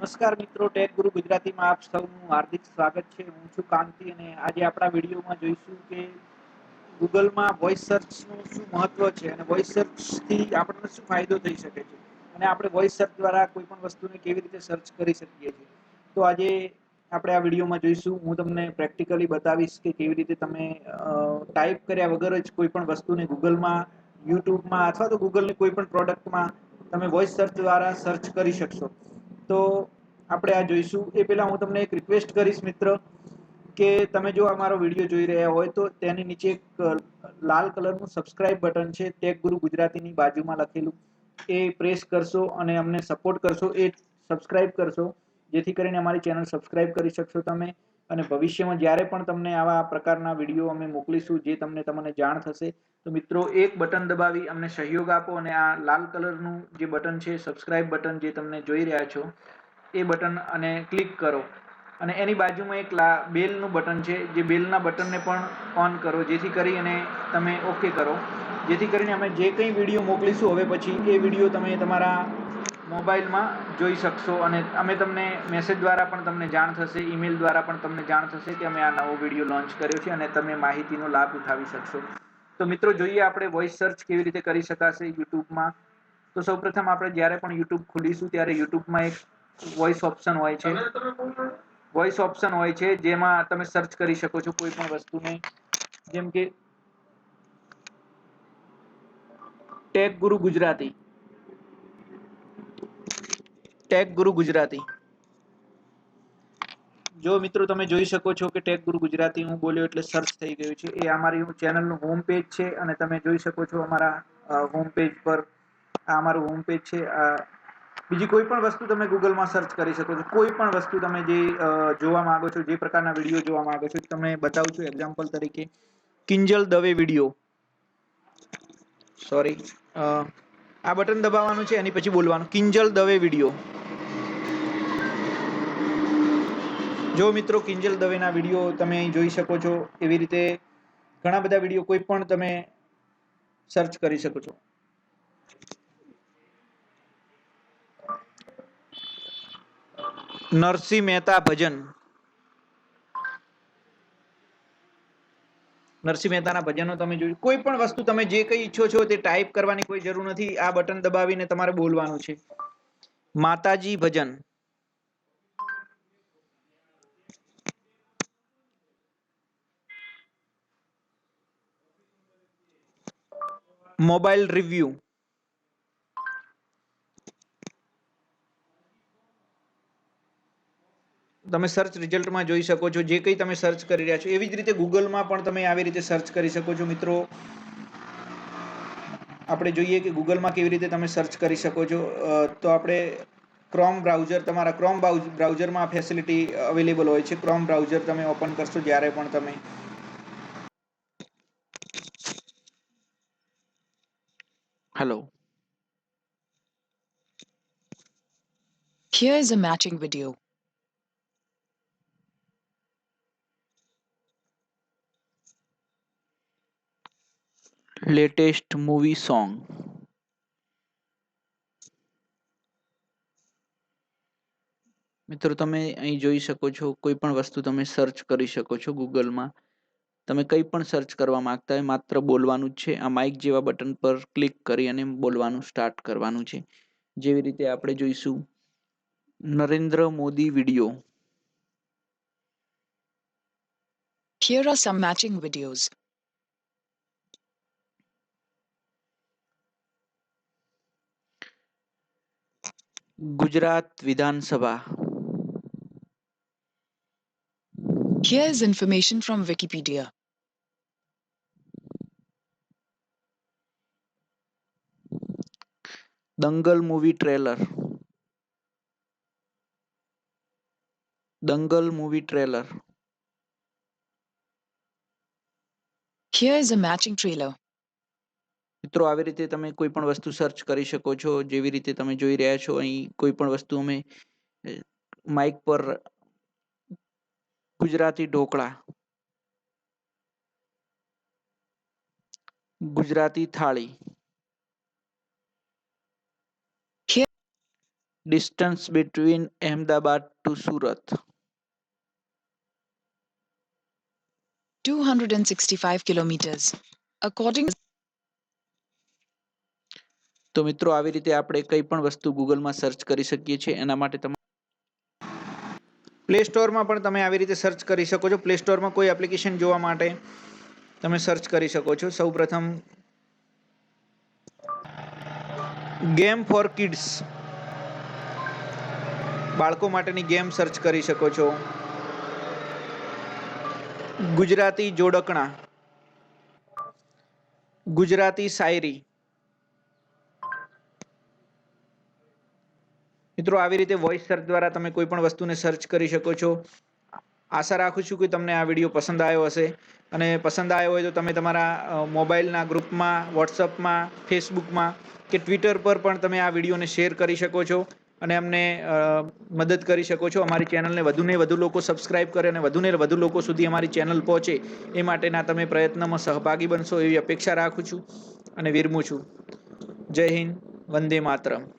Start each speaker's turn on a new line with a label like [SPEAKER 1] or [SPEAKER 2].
[SPEAKER 1] નમસ્કાર મિત્રો ટેક ગુરુ ગુજરાતીમાં આપ સૌનું હાર્દિક સ્વાગત છે. હું છું કાંતિ અને આજે આપણા વિડીયોમાં જોઈશું કે ગૂગલમાં વોઇસ સર્ચનું શું મહત્વ છે અને વોઇસ સર્ચથી આપણને શું ફાયદો થઈ શકે છે અને આપણે વોઇસ સર્ચ દ્વારા કોઈ પણ વસ્તુને કેવી રીતે સર્ચ કરી શકીએ છીએ. તો આજે આપણે આ વિડીયોમાં જોઈશું. હું તમને પ્રેક્ટિકલી બતાવીશ કે કેવી રીતે તમે ટાઈપ કર્યા વગર જ કોઈ પણ વસ્તુને ગૂગલમાં, યુટ્યુબમાં અથવા તો ગૂગલની કોઈ પણ પ્રોડક્ટમાં તમે વોઇસ સર્ચ દ્વારા સર્ચ કરી શકશો. તો આપણે આ જોઈશું. એ પહેલાં હું તમને એક રિક્વેસ્ટ કરીશ મિત્ર, કે તમે જો અમારો વીડિયો જોઈ રહ્યા હોય તો તેની નીચે એક લાલ કલરનું સબસ્ક્રાઇબ બટન છે. ટેક ગુરુ ગુજરાતીની બાજુમાં લખેલું. એ પ્રેસ કરશો અને અમને સપોર્ટ કરશો. એ સબસ્ક્રાઇબ કરશો. જેથી કરીને અમારી ચેનલ સબસ્ક્રાઇબ કરી શકશો તમે. અને ભવિષ્યમાં જ્યારે પણ તમને આવા પ્રકારના વીડિયો અમે મોકલીશું, જે તમને તમને જાણ થશે, તો મિત્રો એક બટન દબાવી અમને સહયોગ આપો અને આ લાલ કલરનું જે બટન છે સબસ્ક્રાઇબ બટન જે તમને જોઈ રહ્યા છો, એ બટન અને ક્લિક કરો. અને એની બાજુમાં એક બેલનું બટન છે, જે બેલના બટનને પણ ઓન કરો, જેથી કરી અને તમે ઓકે કરો. જેથી કરીને અમે જે કંઈ વીડિયો મોકલીશું, હવે પછી એ વીડિયો તમે તમારા મોબાઈલમાં જોઈ શકશો અને અમે તમને મેસેજ દ્વારા પણ તમને જાણ થશે ઈમેલ દ્વારા પણ તમને જાણ થશે કે અમે આ નવો વીડિયો લોન્ચ કર્યો છે અને તમે માહિતીનો લાભ ઉઠાવી શકશો. તો મિત્રો, જોઈએ આપણે વોઇસ સર્ચ કેવી રીતે કરી શકાશે યુટ્યુબમાં. તો સૌપ્રથમ આપણે જ્યારે પણ યુટ્યુબ ખોલીશું ત્યારે યુટ્યુબમાં એક વોઇસ ઓપ્શન હોય છે. વોઇસ ઓપ્શન હોય છે, જેમાં તમે સર્ચ કરી શકો છો કોઈ પણ વસ્તુને. જેમ કે ટેક ગુરુ ગુજરાતી. ટેગ ગુરુ ગુજરાતી. જો મિત્રો તમે જોઈ શકો છો કે ટેગ ગુરુ ગુજરાતી હું બોલ્યો એટલે સર્ચ થઈ ગયું છે. એ અમારી ચેનલનું હોમ પેજ છે અને તમે જોઈ શકો છો અમારા હોમ પેજ પર, આ અમારું હોમ પેજ છે બીજી કોઈ પણ વસ્તુ તમે ગૂગલમાં સર્ચ કરી શકો છો. કોઈ પણ વસ્તુ તમે જે જોવા માંગો છો, જે પ્રકારના વીડિયો જોવા માંગો છો તમે બતાવું છું. એક્ઝામ્પલ તરીકે, કિંજલ દવે વીડિયો સોરી આ બટન દબાવવાનું છે, એની પછી બોલવાનું. કિંજલ દવે વીડિયો જો મિત્રો કિંજલ દવેના વીડિયો તમે અહીં જોઈ શકો છો, એવી રીતે ઘણા બધા વીડિયો કોઈ પણ તમે સર્ચ કરી શકો છો. નરસિંહ મહેતા ભજન. નરસિંહ મહેતાના ભજનો તમે જોયું કોઈ પણ વસ્તુ તમે જે કંઈ ઈચ્છો છો તે ટાઈપ કરવાની કોઈ જરૂર નથી, આ બટન દબાવીને તમારે બોલવાનું છે. માતાજી ભજન. Mobile review. તમે સર્ચ રિઝલ્ટમાં જોઈ શકો છો, જે કંઈ તમે સર્ચ કરી રહ્યા છો. એવી જ રીતે ગૂગલમાં પણ તમે આવી રીતે સર્ચ કરી શકો છો, મિત્રો. આપણે જોઈએ કે ગૂગલમાં કેવી રીતે તમે સર્ચ કરી શકો છો. તો આપણે ક્રોમ બ્રાઉઝર તમારા ક્રોમ બ્રાઉઝરમાં ફેસિલિટી અવેલેબલ હોય છે. ક્રોમ બ્રાઉઝર તમે ઓપન કરશો, જ્યારે પણ તમે hello
[SPEAKER 2] Here is a matching video.
[SPEAKER 1] Latest movie song મિત્રો તમે અહીં જોઈ શકો છો કોઈ પણ વસ્તુ તમે સર્ચ કરી શકો છો ગૂગલમાં તમે કંઈ પણ સર્ચ કરવા માંગતા હોય માત્ર બોલવાનું જ છે. આ માઇક જેવા બટન પર ક્લિક કરી અને બોલવાનું સ્ટાર્ટ કરવાનું છે. જેવી રીતે આપણે જોઈશું. Narendra Modi video
[SPEAKER 2] Here are some matching videos.
[SPEAKER 1] Gujarat Vidhansabha.
[SPEAKER 2] Here is information from Wikipedia.
[SPEAKER 1] Dangal movie trailer Dangal movie trailer
[SPEAKER 2] Here is a matching trailer.
[SPEAKER 1] મિત્રો આવી રીતે તમે કોઈ પણ વસ્તુ સર્ચ કરી શકો છો. જેવી રીતે તમે જોઈ રહ્યા છો અહીં કોઈ પણ વસ્તુ અમે માઇક પર ગુજરાતી ઢોકળા. ગુજરાતી થાળી. Distance between Ahmedabad to Surat?
[SPEAKER 2] 265 kilometers. According
[SPEAKER 1] તો મિત્રો આવી રીતે આપણે કંઈ પણ વસ્તુ ગૂગલમાં સર્ચ કરી શકીએ છીએ એના માટે તમે પ્લે સ્ટોરમાં પણ તમે આવી રીતે સર્ચ કરી શકો છો પ્લે સ્ટોરમાં કોઈ એપ્લિકેશન જોવા માટે તમે સર્ચ કરી શકો છો સૌપ્રથમ ગેમ ફોર કિડ્સ બાળકો માટેની ગેમ સર્ચ કરી શકો છો. ગુજરાતી જોડકણા. ગુજરાતી શાયરી. મિત્રો, આવી રીતે વોઇસ સર્ચ દ્વારા તમે કોઈ પણ વસ્તુને સર્ચ કરી શકો છો. આશા રાખું છું કે તમને આ વીડિયો પસંદ આવ્યો હશે. અને પસંદ આવ્યો હોય તો તમે તમારા મોબાઈલના ગ્રુપમાં વોટ્સઅપમાં ફેસબુકમાં કે ટ્વિટર પર પણ તમે આ વિડીયોને શેર કરી શકો છો. અને અમને મદદ કરી શકો છો. અમારી ચેનલને વધુને વધુ લોકો સબસ્ક્રાઇબ કરે અને વધુને વધુ લોકો સુધી અમારી ચેનલ પહોંચે એ માટેના તમે પ્રયત્નમાં સહભાગી બનશો એવી અપેક્ષા રાખું છું અને વિરમું છું. જય હિન્દ, વંદે માતરમ.